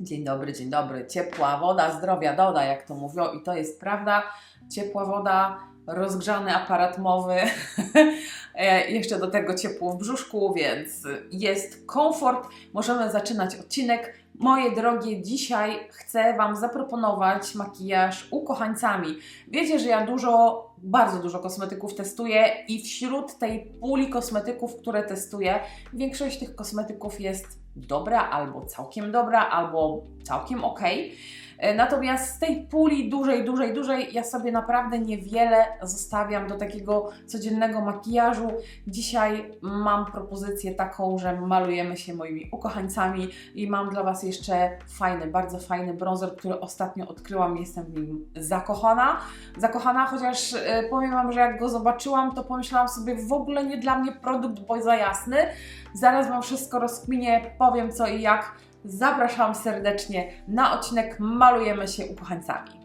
Dzień dobry, dzień dobry. Ciepła woda, zdrowia doda, jak to mówią, i to jest prawda. Ciepła woda, rozgrzany aparat mowy, e, jeszcze do tego ciepło w brzuszku, więc jest komfort. Możemy zaczynać odcinek. Moje drogie, dzisiaj chcę Wam zaproponować makijaż ukochańcami. Wiecie, że ja dużo, bardzo dużo kosmetyków testuję i wśród tej puli kosmetyków, które testuję, większość tych kosmetyków jest dobra, albo całkiem dobra, albo całkiem ok. Natomiast z tej puli dużej, dużej, dużej ja sobie naprawdę niewiele zostawiam do takiego codziennego makijażu. Dzisiaj mam propozycję taką, że malujemy się moimi ukochańcami i mam dla Was jeszcze fajny, bardzo fajny bronzer, który ostatnio odkryłam. Jestem w nim zakochana. Zakochana, chociaż e, powiem Wam, że jak go zobaczyłam, to pomyślałam sobie w ogóle nie dla mnie produkt, bo za jasny. Zaraz Wam wszystko rozkminię, powiem co i jak. Zapraszam serdecznie na odcinek Malujemy się ukochańcami.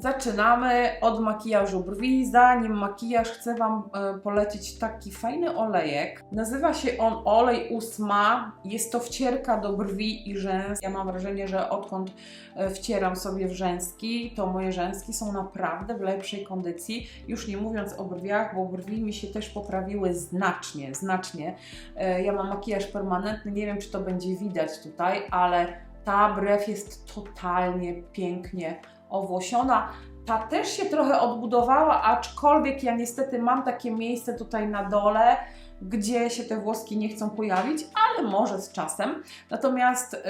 Zaczynamy od makijażu brwi. Zanim makijaż chcę Wam e, polecić taki fajny olejek. Nazywa się on olej ósma. Jest to wcierka do brwi i rzęs. Ja mam wrażenie, że odkąd e, wcieram sobie w rzęski, to moje rzęski są naprawdę w lepszej kondycji. Już nie mówiąc o brwiach, bo brwi mi się też poprawiły znacznie, znacznie. E, ja mam makijaż permanentny, nie wiem czy to będzie widać tutaj, ale ta brew jest totalnie pięknie owłosiona. Ta też się trochę odbudowała, aczkolwiek ja niestety mam takie miejsce tutaj na dole, gdzie się te włoski nie chcą pojawić, ale może z czasem. Natomiast yy,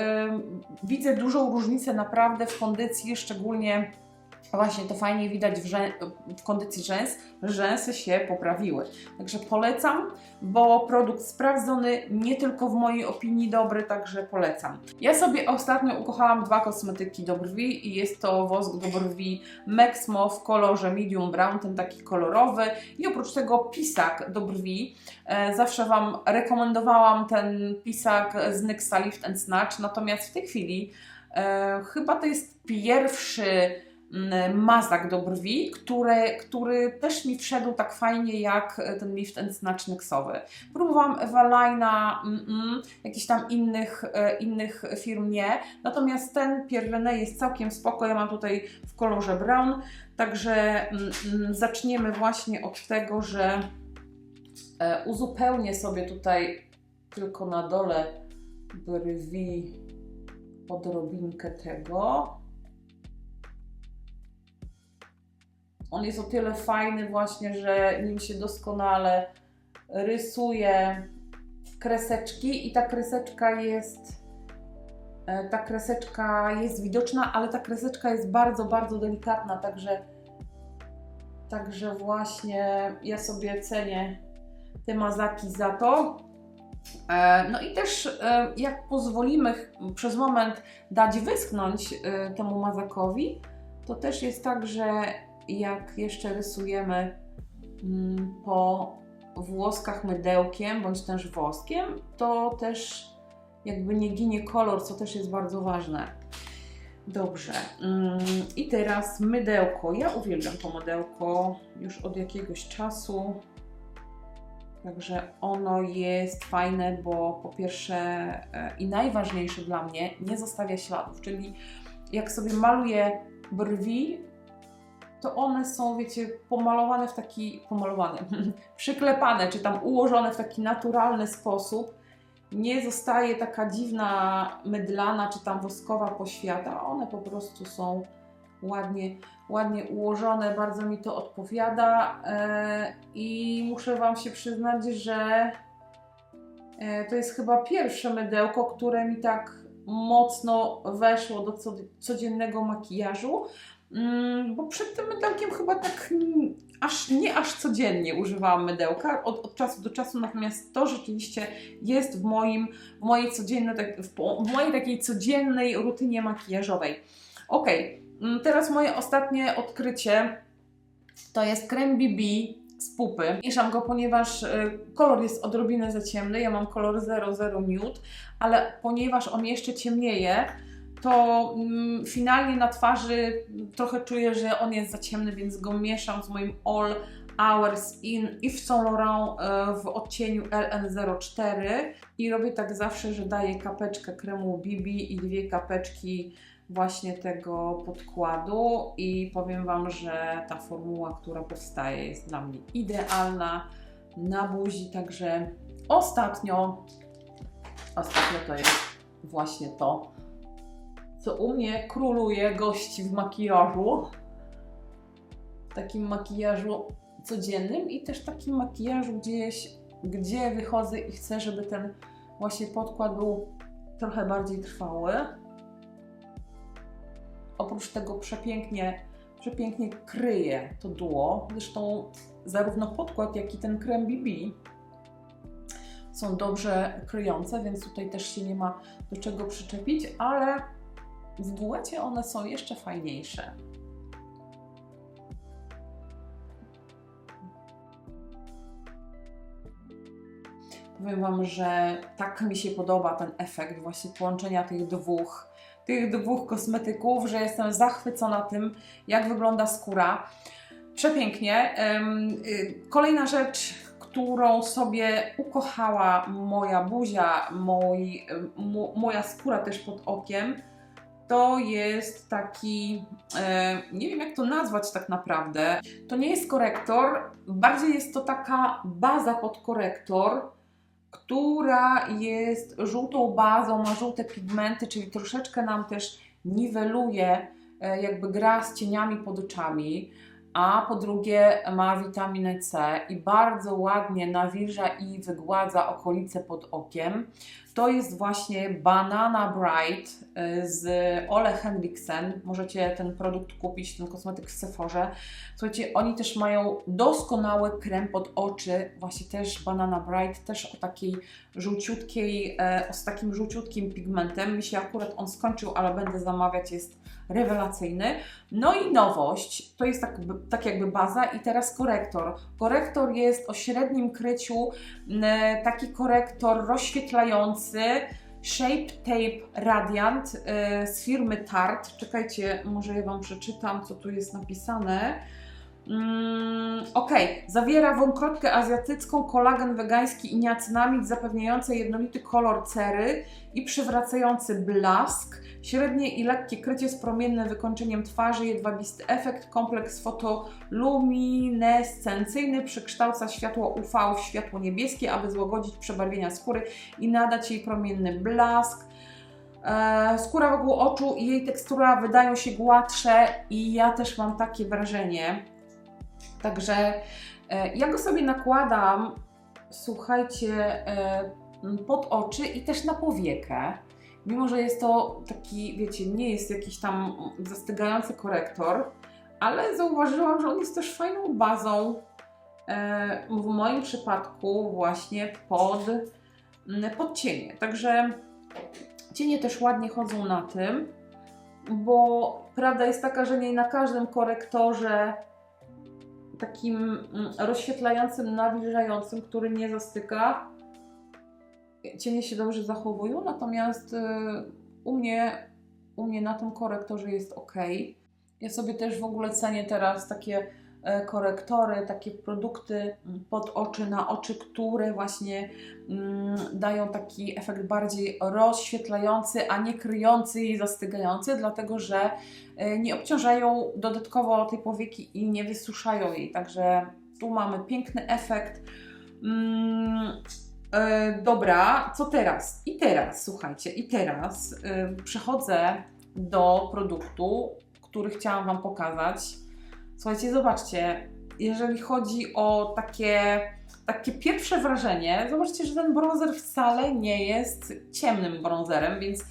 widzę dużą różnicę naprawdę w kondycji, szczególnie Właśnie to fajnie widać w, rzę- w kondycji rzęs, rzęsy się poprawiły. Także polecam, bo produkt sprawdzony, nie tylko w mojej opinii dobry, także polecam. Ja sobie ostatnio ukochałam dwa kosmetyki do brwi i jest to wosk do brwi Mexmo w kolorze medium brown, ten taki kolorowy i oprócz tego pisak do brwi. E, zawsze Wam rekomendowałam ten pisak z NYXa Lift and Snatch, natomiast w tej chwili e, chyba to jest pierwszy mazak do brwi, który, który też mi wszedł tak fajnie jak ten Lift and Snatch Nexowy. Próbowałam Evalina, mm, mm, jakichś tam innych, e, innych firm nie, natomiast ten Pierre jest całkiem spoko, ja mam tutaj w kolorze brown, także mm, mm, zaczniemy właśnie od tego, że e, uzupełnię sobie tutaj tylko na dole brwi odrobinkę tego. On jest o tyle fajny właśnie, że nim się doskonale rysuje kreseczki i ta kreseczka jest e, ta kreseczka jest widoczna, ale ta kreseczka jest bardzo, bardzo delikatna, także także właśnie ja sobie cenię te mazaki za to. E, no i też e, jak pozwolimy przez moment dać wyschnąć temu mazakowi, to też jest tak, że jak jeszcze rysujemy mm, po włoskach mydełkiem bądź też woskiem, to też jakby nie ginie kolor, co też jest bardzo ważne. Dobrze. Mm, I teraz mydełko. Ja uwielbiam to mydełko już od jakiegoś czasu. Także ono jest fajne, bo po pierwsze e, i najważniejsze dla mnie, nie zostawia śladów. Czyli jak sobie maluję brwi, to one są, wiecie, pomalowane w taki, pomalowane, przyklepane, czy tam ułożone w taki naturalny sposób. Nie zostaje taka dziwna mydlana, czy tam woskowa poświata. One po prostu są ładnie, ładnie ułożone, bardzo mi to odpowiada e, i muszę Wam się przyznać, że e, to jest chyba pierwsze mydełko, które mi tak mocno weszło do codziennego makijażu, bo przed tym mydełkiem chyba tak aż nie aż codziennie używałam mydełka od, od czasu do czasu, natomiast to rzeczywiście jest w, moim, w, mojej, codziennej, tak, w mojej takiej codziennej rutynie makijażowej. Ok, mm, teraz moje ostatnie odkrycie to jest krem BB z pupy. Mieszam go, ponieważ y, kolor jest odrobinę za ciemny, ja mam kolor 00 Nude, ale ponieważ on jeszcze ciemnieje, to mm, finalnie na twarzy trochę czuję, że on jest za ciemny, więc go mieszam z moim All Hours in Yves Saint Laurent e, w odcieniu LN04 i robię tak zawsze, że daję kapeczkę kremu BB i dwie kapeczki właśnie tego podkładu i powiem Wam, że ta formuła, która powstaje jest dla mnie idealna na buzi, także ostatnio ostatnio to jest właśnie to, co u mnie króluje gości w makijażu. Takim makijażu codziennym i też takim makijażu gdzieś, gdzie wychodzę i chcę, żeby ten właśnie podkład był trochę bardziej trwały. Oprócz tego przepięknie, przepięknie kryje to duo. Zresztą zarówno podkład, jak i ten krem BB są dobrze kryjące, więc tutaj też się nie ma do czego przyczepić, ale w duecie one są jeszcze fajniejsze. Powiem Wam, że tak mi się podoba ten efekt właśnie połączenia tych dwóch, tych dwóch kosmetyków, że jestem zachwycona tym, jak wygląda skóra. Przepięknie. Y, kolejna rzecz, którą sobie ukochała moja buzia, moi, moja skóra też pod okiem, to jest taki, e, nie wiem jak to nazwać tak naprawdę. To nie jest korektor, bardziej jest to taka baza pod korektor, która jest żółtą bazą, ma żółte pigmenty, czyli troszeczkę nam też niweluje, e, jakby gra z cieniami pod oczami a po drugie ma witaminę C i bardzo ładnie nawilża i wygładza okolice pod okiem. To jest właśnie Banana Bright y, z Ole Henriksen. Możecie ten produkt kupić, ten kosmetyk w Sephorze. Słuchajcie, oni też mają doskonały krem pod oczy, właśnie też Banana Bright, też o takiej żółciutkiej, e, z takim żółciutkim pigmentem. Mi się akurat on skończył, ale będę zamawiać, jest rewelacyjny. No i nowość, to jest tak, tak jakby baza i teraz korektor. Korektor jest o średnim kryciu, taki korektor rozświetlający, Shape Tape Radiant e, z firmy Tarte. Czekajcie, może ja Wam przeczytam, co tu jest napisane. Mm, ok, zawiera wąkrotkę azjatycką, kolagen wegański i niacinamid zapewniający jednolity kolor cery i przywracający blask. Średnie i lekkie krycie z promiennym wykończeniem twarzy, jedwabisty efekt, kompleks fotoluminescencyjny przekształca światło UV w światło niebieskie, aby złagodzić przebarwienia skóry i nadać jej promienny blask. E, skóra wokół oczu i jej tekstura wydają się gładsze i ja też mam takie wrażenie. Także e, ja go sobie nakładam, słuchajcie, e, pod oczy i też na powiekę. Mimo, że jest to taki, wiecie, nie jest jakiś tam zastygający korektor, ale zauważyłam, że on jest też fajną bazą e, w moim przypadku właśnie pod, pod cienie. Także cienie też ładnie chodzą na tym, bo prawda jest taka, że nie na każdym korektorze takim rozświetlającym, nawilżającym, który nie zastyka, cienie się dobrze zachowują, natomiast y, u mnie, u mnie na tym korektorze jest ok. Ja sobie też w ogóle cenię teraz takie korektory, takie produkty mm, pod oczy, na oczy, które właśnie mm, dają taki efekt bardziej rozświetlający, a nie kryjący i zastygający, dlatego że e, nie obciążają dodatkowo tej powieki i nie wysuszają jej. Także tu mamy piękny efekt. Mm, E, dobra, co teraz? I teraz, słuchajcie, i teraz e, przechodzę do produktu, który chciałam Wam pokazać. Słuchajcie, zobaczcie, jeżeli chodzi o takie, takie pierwsze wrażenie, zobaczcie, że ten bronzer wcale nie jest ciemnym bronzerem, więc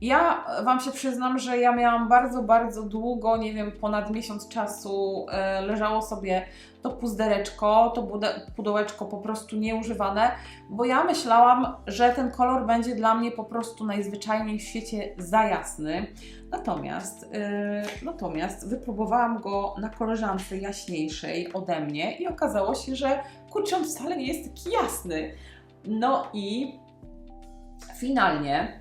ja Wam się przyznam, że ja miałam bardzo, bardzo długo, nie wiem, ponad miesiąc czasu e, leżało sobie to puzdereczko, to pudełeczko po prostu nieużywane, bo ja myślałam, że ten kolor będzie dla mnie po prostu najzwyczajniej w świecie za jasny. Natomiast, yy, natomiast wypróbowałam go na koleżance jaśniejszej ode mnie i okazało się, że kurczę, on wcale nie jest taki jasny. No i finalnie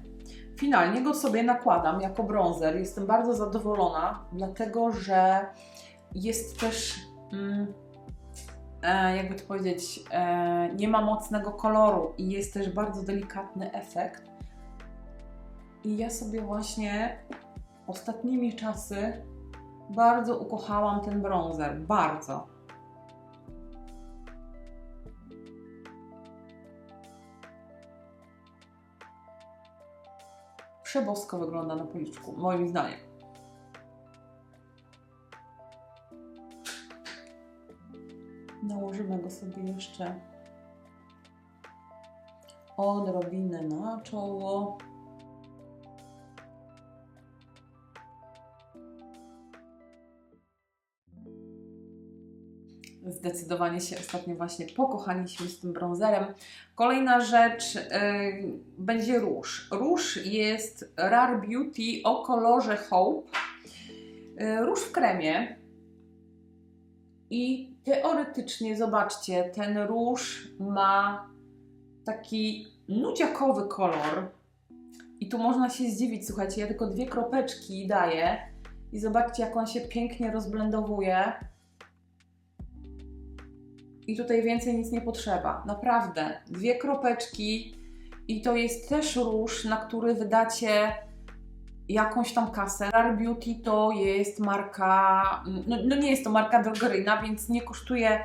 finalnie go sobie nakładam jako bronzer. Jestem bardzo zadowolona, dlatego że jest też mm, e, jakby to powiedzieć, e, nie ma mocnego koloru i jest też bardzo delikatny efekt. I ja sobie właśnie ostatnimi czasy bardzo ukochałam ten bronzer. Bardzo. Przebosko wygląda na policzku, moim zdaniem. Nałożymy go sobie jeszcze odrobinę na czoło. Zdecydowanie się ostatnio właśnie pokochaliśmy z tym bronzerem. Kolejna rzecz y, będzie róż. Róż jest Rare Beauty o kolorze Hope. Y, róż w kremie. I teoretycznie, zobaczcie, ten róż ma taki nudziakowy kolor. I tu można się zdziwić, słuchajcie, ja tylko dwie kropeczki daję i zobaczcie, jak on się pięknie rozblendowuje. I tutaj więcej nic nie potrzeba. Naprawdę. Dwie kropeczki i to jest też róż, na który wydacie jakąś tam kasę. Rare Beauty to jest marka, no, no nie jest to marka drogeryjna, więc nie kosztuje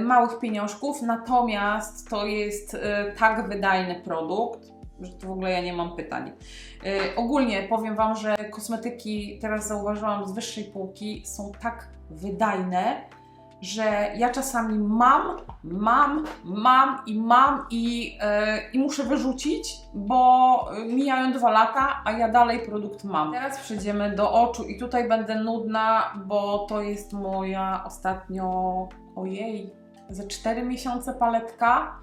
małych pieniążków, natomiast to jest e, tak wydajny produkt, że to w ogóle ja nie mam pytań. E, ogólnie powiem Wam, że kosmetyki, teraz zauważyłam, z wyższej półki są tak wydajne, że ja czasami mam, mam, mam i mam i, yy, i muszę wyrzucić, bo mijają dwa lata, a ja dalej produkt mam. Teraz przejdziemy do oczu i tutaj będę nudna, bo to jest moja ostatnio, ojej, ze 4 miesiące paletka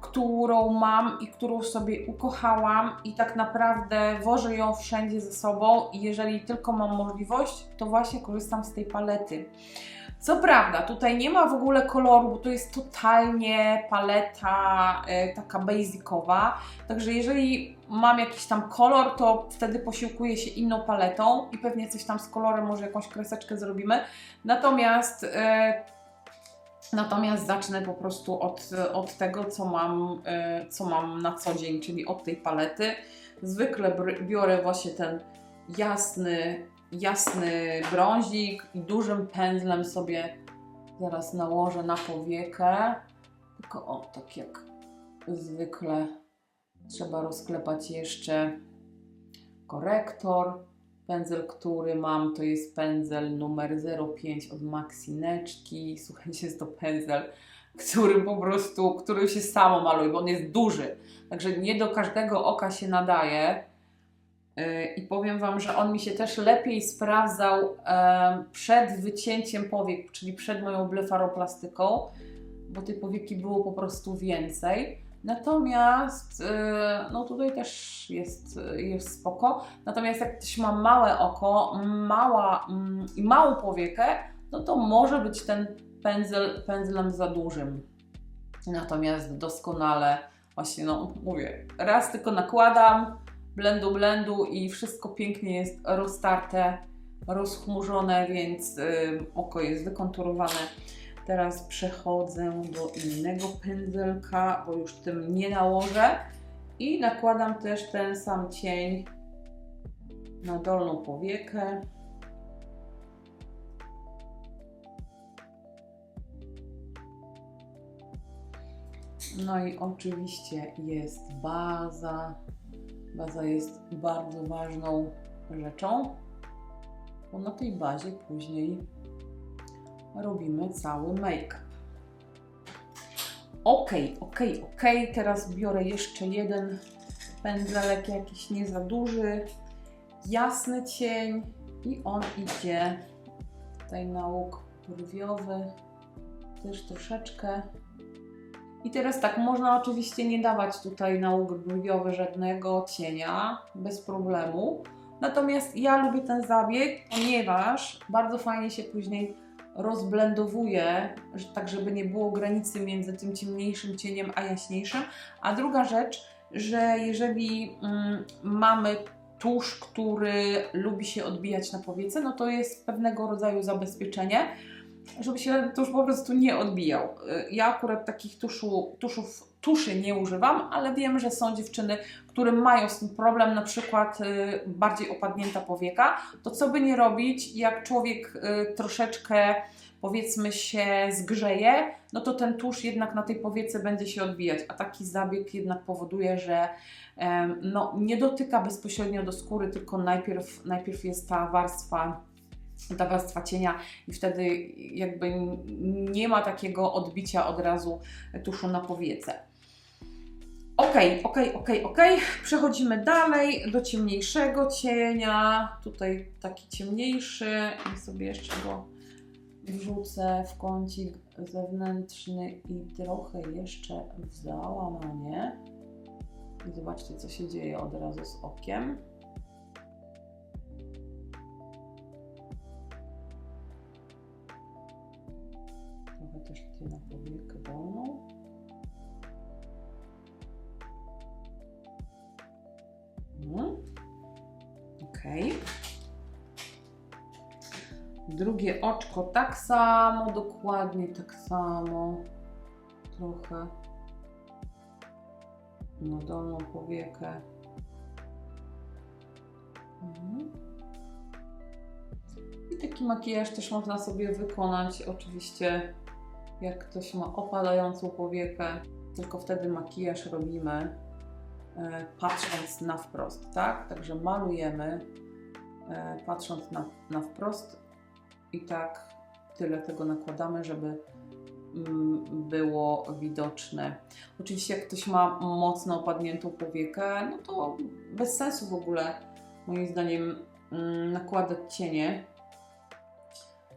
którą mam i którą sobie ukochałam i tak naprawdę wożę ją wszędzie ze sobą i jeżeli tylko mam możliwość, to właśnie korzystam z tej palety. Co prawda, tutaj nie ma w ogóle koloru, bo to jest totalnie paleta y, taka basicowa. Także jeżeli mam jakiś tam kolor, to wtedy posiłkuję się inną paletą i pewnie coś tam z kolorem, może jakąś kreseczkę zrobimy. Natomiast y, Natomiast zacznę po prostu od, od tego, co mam, y, co mam na co dzień, czyli od tej palety. Zwykle biorę właśnie ten jasny jasny brązik i dużym pędzlem sobie zaraz nałożę na powiekę. Tylko o, tak jak zwykle trzeba rozklepać jeszcze korektor. Pędzel, który mam, to jest pędzel numer 05 od Maxineczki. Słuchajcie, jest to pędzel, który po prostu, który się samo maluje, bo on jest duży. Także nie do każdego oka się nadaje. I powiem Wam, że on mi się też lepiej sprawdzał przed wycięciem powiek, czyli przed moją blefaroplastyką, bo tej powieki było po prostu więcej. Natomiast e, no tutaj też jest, jest spoko. Natomiast jak ktoś ma małe oko, mała mm, i małą powiekę, no to może być ten pędzel pędzlem za dużym. Natomiast doskonale właśnie, no mówię, raz tylko nakładam, blendu, blendu i wszystko pięknie jest roztarte, rozchmurzone, więc y, oko jest wykonturowane. Teraz przechodzę do innego pędzelka, bo już tym nie nałożę i nakładam też ten sam cień na dolną powiekę. No i oczywiście jest baza Baza jest bardzo ważną rzeczą, bo na tej bazie później robimy cały make-up. Ok, ok, ok. Teraz biorę jeszcze jeden pędzelek, jakiś nie za duży, jasny cień i on idzie tutaj na łuk brwiowy, też troszeczkę i teraz tak, można oczywiście nie dawać tutaj na łuk brwiowy żadnego cienia, bez problemu. Natomiast ja lubię ten zabieg, ponieważ bardzo fajnie się później rozblendowuje, tak żeby nie było granicy między tym ciemniejszym cieniem a jaśniejszym. A druga rzecz, że jeżeli mm, mamy tusz, który lubi się odbijać na powiece, no to jest pewnego rodzaju zabezpieczenie żeby się tusz po prostu nie odbijał. Y, Ja akurat takich tuszu, tuszów, tuszy nie używam, ale wiem, że są dziewczyny, które mają z tym problem, na przykład y, bardziej opadnięta powieka, to co by nie robić, jak człowiek y, troszeczkę powiedzmy się zgrzeje, no to ten tusz jednak na tej powiece będzie się odbijać, a taki zabieg jednak powoduje, że no, nie dotyka bezpośrednio do skóry, tylko najpierw, najpierw jest ta warstwa ta warstwa cienia i wtedy jakby nie ma takiego odbicia od razu tuszu na powiece. Ok, ok, ok, ok. Przechodzimy dalej do ciemniejszego cienia. Tutaj taki ciemniejszy. I sobie jeszcze go wrzucę w kącik zewnętrzny i trochę jeszcze w załamanie. I zobaczcie, co się dzieje od razu z okiem. Ok. Drugie oczko tak samo, dokładnie tak samo. Trochę na dolną powiekę. Mhm. I taki makijaż też można sobie wykonać, oczywiście, jak ktoś ma opadającą powiekę, tylko wtedy makijaż robimy patrząc na wprost, tak? Także malujemy e, patrząc na, na wprost i tak tyle tego nakładamy, żeby mm, było widoczne. Oczywiście jak ktoś ma mocno opadniętą powiekę, no to bez sensu w ogóle moim zdaniem mm, nakładać cienie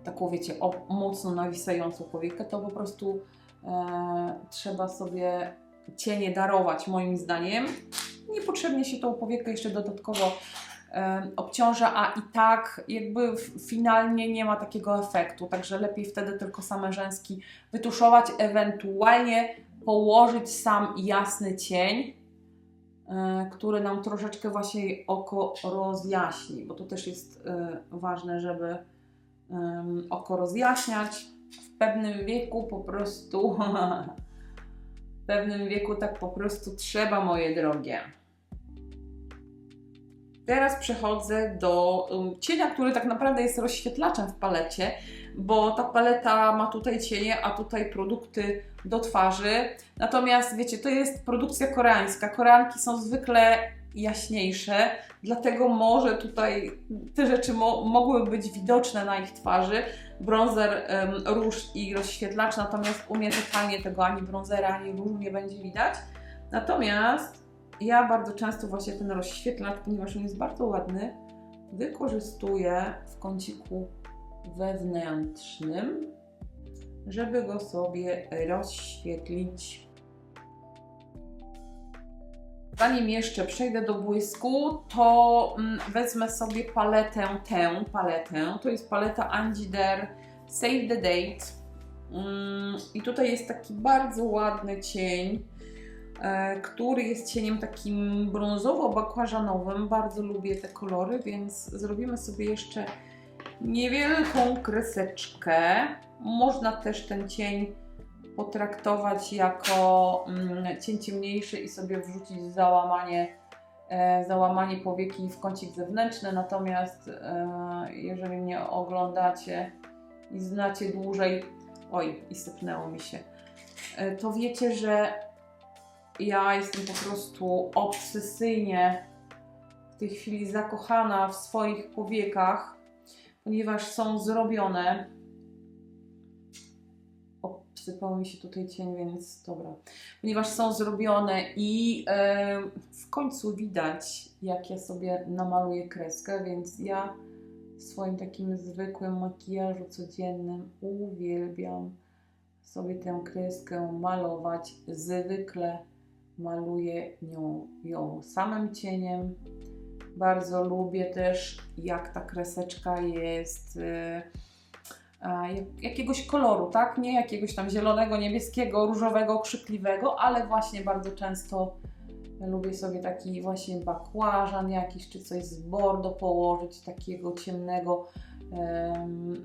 taką wiecie, o, mocno nawisającą powiekę, to po prostu e, trzeba sobie cienie darować moim zdaniem. Niepotrzebnie się tą powiekę jeszcze dodatkowo e, obciąża, a i tak jakby finalnie nie ma takiego efektu, także lepiej wtedy tylko same rzęski wytuszować, ewentualnie położyć sam jasny cień, e, który nam troszeczkę właśnie oko rozjaśni, bo to też jest e, ważne, żeby oko rozjaśniać. W pewnym wieku po prostu, pewnym wieku tak po prostu trzeba, moje drogie. Teraz przechodzę do um, cienia, który tak naprawdę jest rozświetlaczem w palecie, bo ta paleta ma tutaj cienie, a tutaj produkty do twarzy. Natomiast wiecie, to jest produkcja koreańska. Koreanki są zwykle jaśniejsze, dlatego może tutaj te rzeczy mo mogły być widoczne na ich twarzy. Bronzer, em, róż i rozświetlacz, natomiast u mnie totalnie tego ani bronzera, ani różu nie będzie widać. Natomiast ja bardzo często właśnie ten rozświetlacz, ponieważ on jest bardzo ładny, wykorzystuję w kąciku wewnętrznym, żeby go sobie rozświetlić. Zanim jeszcze przejdę do błysku, to mm, wezmę sobie paletę, tę paletę. To jest paleta Angider Save the Date. Mm, I tutaj jest taki bardzo ładny cień, e, który jest cieniem takim brązowo-bakłażanowym. Bardzo lubię te kolory, więc zrobimy sobie jeszcze niewielką kreseczkę. Można też ten cień potraktować jako mm, cień ciemniejszy i sobie wrzucić załamanie, e, załamanie powieki w kącik zewnętrzny. Natomiast e, jeżeli mnie oglądacie i znacie dłużej, oj, i sypnęło mi się, e, to wiecie, że ja jestem po prostu obsesyjnie w tej chwili zakochana w swoich powiekach, ponieważ są zrobione obsypał mi się tutaj cień, więc dobra. Ponieważ są zrobione i e, w końcu widać, jak ja sobie namaluję kreskę, więc ja w swoim takim zwykłym makijażu codziennym uwielbiam sobie tę kreskę malować. Zwykle maluję nią, ją samym cieniem. Bardzo lubię też, jak ta kreseczka jest. Jak- jakiegoś koloru, tak? Nie jakiegoś tam zielonego, niebieskiego, różowego, krzykliwego, ale właśnie bardzo często lubię sobie taki właśnie bakłażan jakiś, czy coś z bordo położyć, takiego ciemnego, em,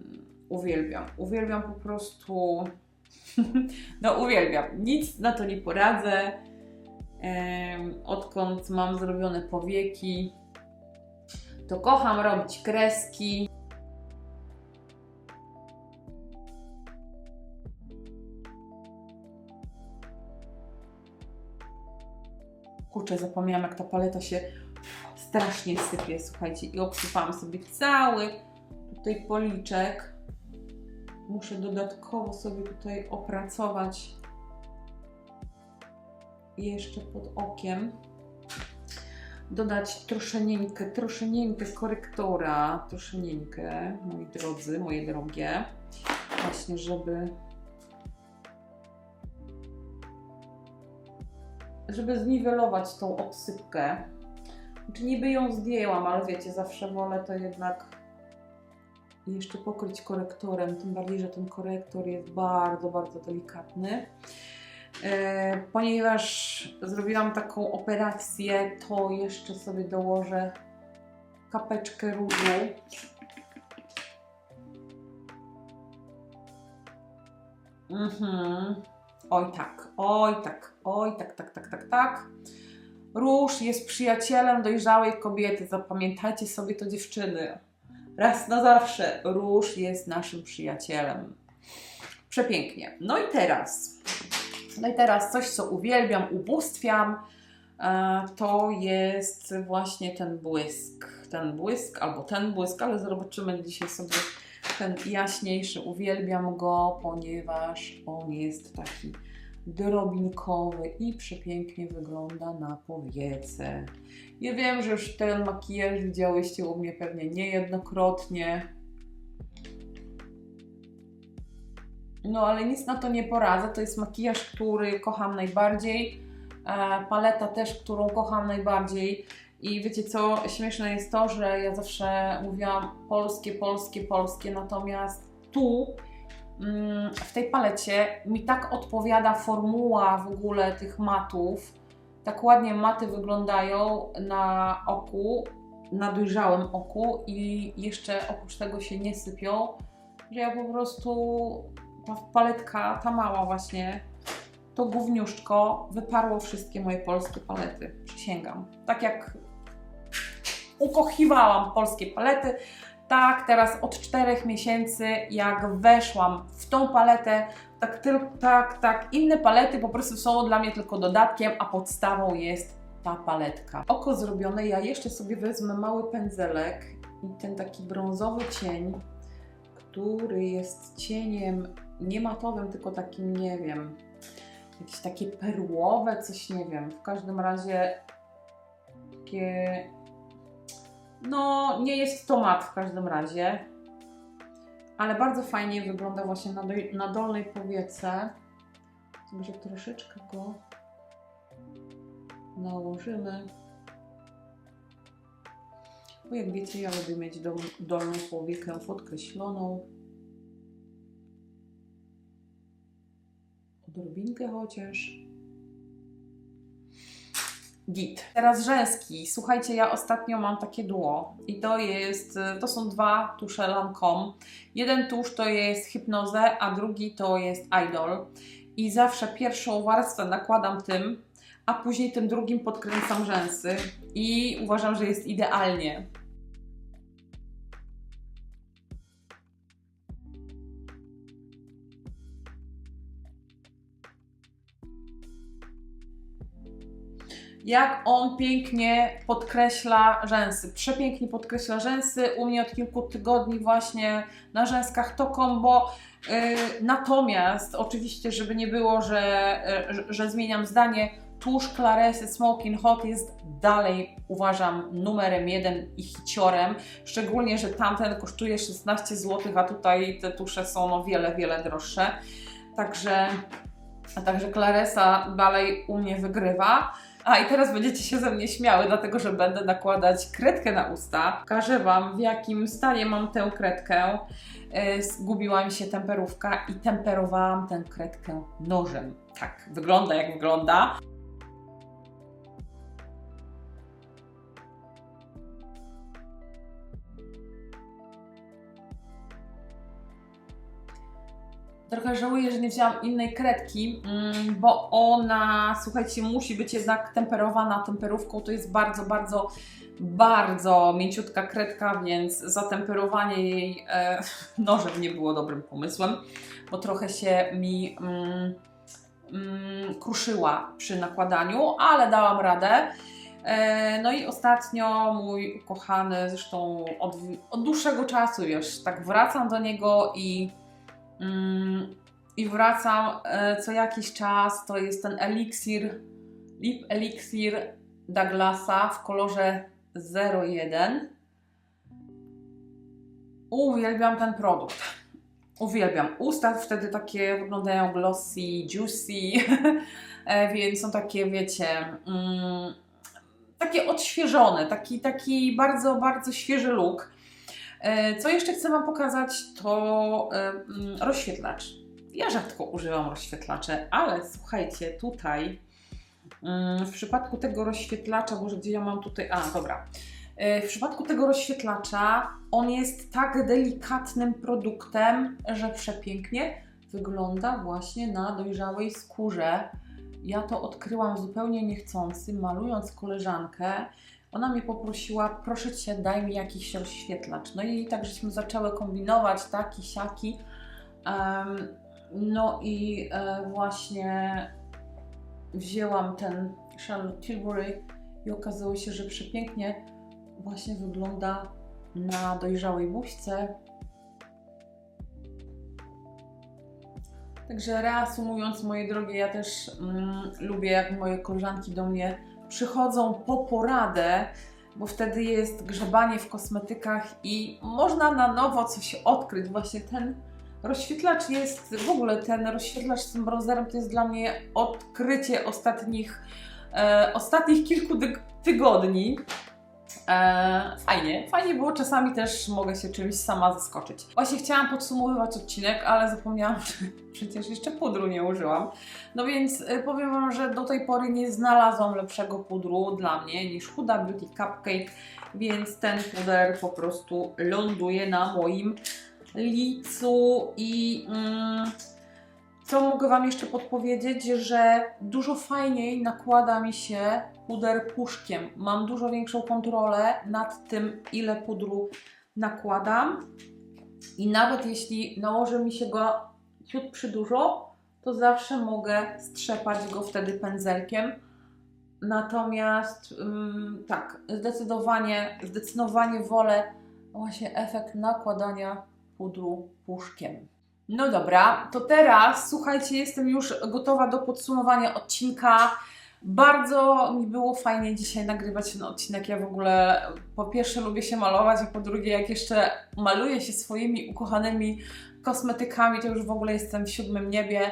uwielbiam. Uwielbiam po prostu. no, uwielbiam. Nic na to nie poradzę. Em, odkąd mam zrobione powieki, to kocham robić kreski. Kurczę, zapomniałam jak ta paleta się strasznie sypie, słuchajcie. I obsypałam sobie cały tutaj policzek. Muszę dodatkowo sobie tutaj opracować jeszcze pod okiem. Dodać troszenieńkę, troszenieńkę korektora, troszenieńkę, moi drodzy, moje drogie. Właśnie, żeby żeby zniwelować tą obsypkę. Znaczy niby ją zdjęłam, ale wiecie, zawsze wolę to jednak jeszcze pokryć korektorem, tym bardziej, że ten korektor jest bardzo, bardzo delikatny. E, ponieważ zrobiłam taką operację, to jeszcze sobie dołożę kapeczkę różu. Mhm. Oj tak, oj tak, oj tak, tak, tak, tak, tak. Róż jest przyjacielem dojrzałej kobiety. Zapamiętajcie sobie to dziewczyny. Raz na zawsze. Róż jest naszym przyjacielem. Przepięknie. No i teraz. No i teraz coś, co uwielbiam, ubóstwiam. e, To jest właśnie ten błysk. Ten błysk albo ten błysk, ale zobaczymy dzisiaj sobie ten jaśniejszy. Uwielbiam go, ponieważ on jest taki drobinkowy i przepięknie wygląda na powiece. Ja wiem, że już ten makijaż widziałyście u mnie pewnie niejednokrotnie. No ale nic na to nie poradzę. To jest makijaż, który kocham najbardziej. E, paleta też, którą kocham najbardziej. I wiecie co, śmieszne jest to, że ja zawsze mówiłam polskie, polskie, polskie, natomiast tu mm, w tej palecie mi tak odpowiada formuła w ogóle tych matów. Tak ładnie maty wyglądają na oku, na dojrzałym oku i jeszcze oprócz tego się nie sypią, że ja po prostu ta paletka, ta mała właśnie, to gówniuszczko wyparło wszystkie moje polskie palety. Przysięgam. Tak jak ukochiwałam polskie palety, tak teraz od czterech miesięcy, jak weszłam w tą paletę, tak, tak, tak, inne palety po prostu są dla mnie tylko dodatkiem, a podstawą jest ta paletka. Oko zrobione, ja jeszcze sobie wezmę mały pędzelek i ten taki brązowy cień, który jest cieniem nie matowym, tylko takim, nie wiem, jakieś takie perłowe, coś nie wiem. W każdym razie takie. No, nie jest to mat w każdym razie, ale bardzo fajnie wygląda właśnie na, do, na dolnej powiece. Może troszeczkę go nałożymy. Bo jak wiecie, ja lubię mieć dol, dolną powiekę podkreśloną. Odrobinkę chociaż. Git. Teraz rzęski. Słuchajcie, ja ostatnio mam takie duo i to jest, to są dwa tusze Lancome. Jeden tusz to jest hipnozę, a drugi to jest idol. I zawsze pierwszą warstwę nakładam tym, a później tym drugim podkręcam rzęsy i uważam, że jest idealnie. Jak on pięknie podkreśla rzęsy. Przepięknie podkreśla rzęsy. U mnie od kilku tygodni właśnie na rzęskach to kombo. Yy, natomiast oczywiście, żeby nie było, że, yy, że zmieniam zdanie, tusz Claresy Smoking Hot jest dalej, uważam, numerem jeden i hiciorem. Szczególnie, że tamten kosztuje 16 zł, a tutaj te tusze są no wiele, wiele droższe. Także, także Claresa dalej u mnie wygrywa. A i teraz będziecie się ze mnie śmiały, dlatego że będę nakładać kredkę na usta. Pokażę Wam, w jakim stanie mam tę kredkę. Yy, Zgubiła mi się temperówka i temperowałam tę kredkę nożem. Tak, wygląda jak wygląda. Trochę żałuję, że nie wzięłam innej kredki, mm, bo ona, słuchajcie, musi być jednak temperowana temperówką. To jest bardzo, bardzo, bardzo mięciutka kredka, więc zatemperowanie jej e, nożem nie było dobrym pomysłem, bo trochę się mi mm, mm, kruszyła przy nakładaniu, ale dałam radę. E, No i ostatnio mój ukochany, zresztą od, od dłuższego czasu już tak wracam do niego i, i wracam e, co jakiś czas. To jest ten eliksir, Lip Elixir Douglasa w kolorze 01. Uwielbiam ten produkt. Uwielbiam. Usta wtedy takie wyglądają glossy, juicy, e, więc są takie, wiecie, mm, takie odświeżone, taki, taki bardzo, bardzo świeży look. E, Co jeszcze chcę Wam pokazać, to e, mm, rozświetlacz. Ja rzadko używam rozświetlaczy, ale słuchajcie, tutaj mm, w przypadku tego rozświetlacza, może gdzie ja mam tutaj, a dobra, E, w przypadku tego rozświetlacza on jest tak delikatnym produktem, że przepięknie wygląda właśnie na dojrzałej skórze. Ja to odkryłam zupełnie niechcący, malując koleżankę. Ona mnie poprosiła, proszę Cię, daj mi jakiś rozświetlacz. No i tak żeśmy zaczęły kombinować, taki, siaki. Em, no i e, właśnie wzięłam ten Charlotte Tilbury i okazało się, że przepięknie właśnie wygląda na dojrzałej buźce. Także reasumując, moje drogie, ja też mm, lubię, jak moje koleżanki do mnie przychodzą po poradę, bo wtedy jest grzebanie w kosmetykach i można na nowo coś odkryć. Właśnie ten rozświetlacz jest, w ogóle ten rozświetlacz z tym bronzerem to jest dla mnie odkrycie ostatnich, e, ostatnich kilku tygodni. E, fajnie, fajnie było. Czasami też mogę się czymś sama zaskoczyć. Właśnie chciałam podsumowywać odcinek, ale zapomniałam, że przecież jeszcze pudru nie użyłam. No więc y, powiem Wam, że do tej pory nie znalazłam lepszego pudru dla mnie niż Huda Beauty Cupcake, więc ten puder po prostu ląduje na moim licu i. Mm, mogę Wam jeszcze podpowiedzieć, że dużo fajniej nakłada mi się puder puszkiem. Mam dużo większą kontrolę nad tym, ile pudru nakładam. I nawet jeśli nałoży mi się go ciut przy dużo, to zawsze mogę strzepać go wtedy pędzelkiem. Natomiast ym, tak, zdecydowanie, zdecydowanie wolę właśnie efekt nakładania pudru puszkiem. No dobra, to teraz słuchajcie, jestem już gotowa do podsumowania odcinka. Bardzo mi było fajnie dzisiaj nagrywać ten odcinek. Ja w ogóle po pierwsze lubię się malować, a po drugie, jak jeszcze maluję się swoimi ukochanymi kosmetykami, to już w ogóle jestem w siódmym niebie.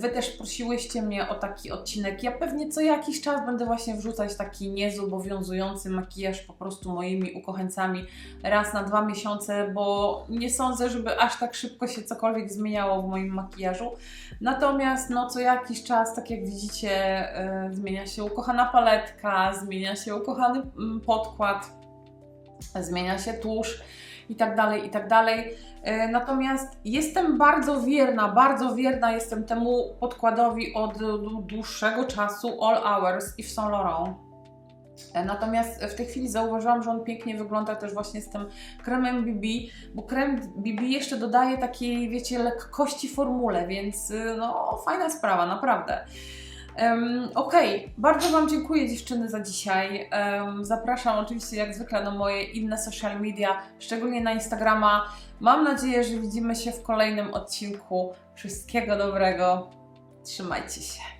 Wy też prosiłyście mnie o taki odcinek. Ja pewnie co jakiś czas będę właśnie wrzucać taki niezobowiązujący makijaż po prostu moimi ukochańcami raz na dwa miesiące, bo nie sądzę, żeby aż tak szybko się cokolwiek zmieniało w moim makijażu. Natomiast no co jakiś czas, tak jak widzicie, yy, zmienia się ukochana paletka, zmienia się ukochany mm, podkład, zmienia się tusz i tak dalej, i tak dalej. E, Natomiast jestem bardzo wierna, bardzo wierna jestem temu podkładowi od dłu- dłuższego czasu All Hours i w Saint Laurent. E, Natomiast w tej chwili zauważyłam, że on pięknie wygląda też właśnie z tym kremem BB, bo krem BB jeszcze dodaje takiej, wiecie, lekkości formule, więc y, no fajna sprawa, naprawdę. Um, Okej, bardzo Wam dziękuję dziewczyny za dzisiaj. Em, zapraszam oczywiście jak zwykle na moje inne social media, szczególnie na Instagrama. Mam nadzieję, że widzimy się w kolejnym odcinku. Wszystkiego dobrego. Trzymajcie się.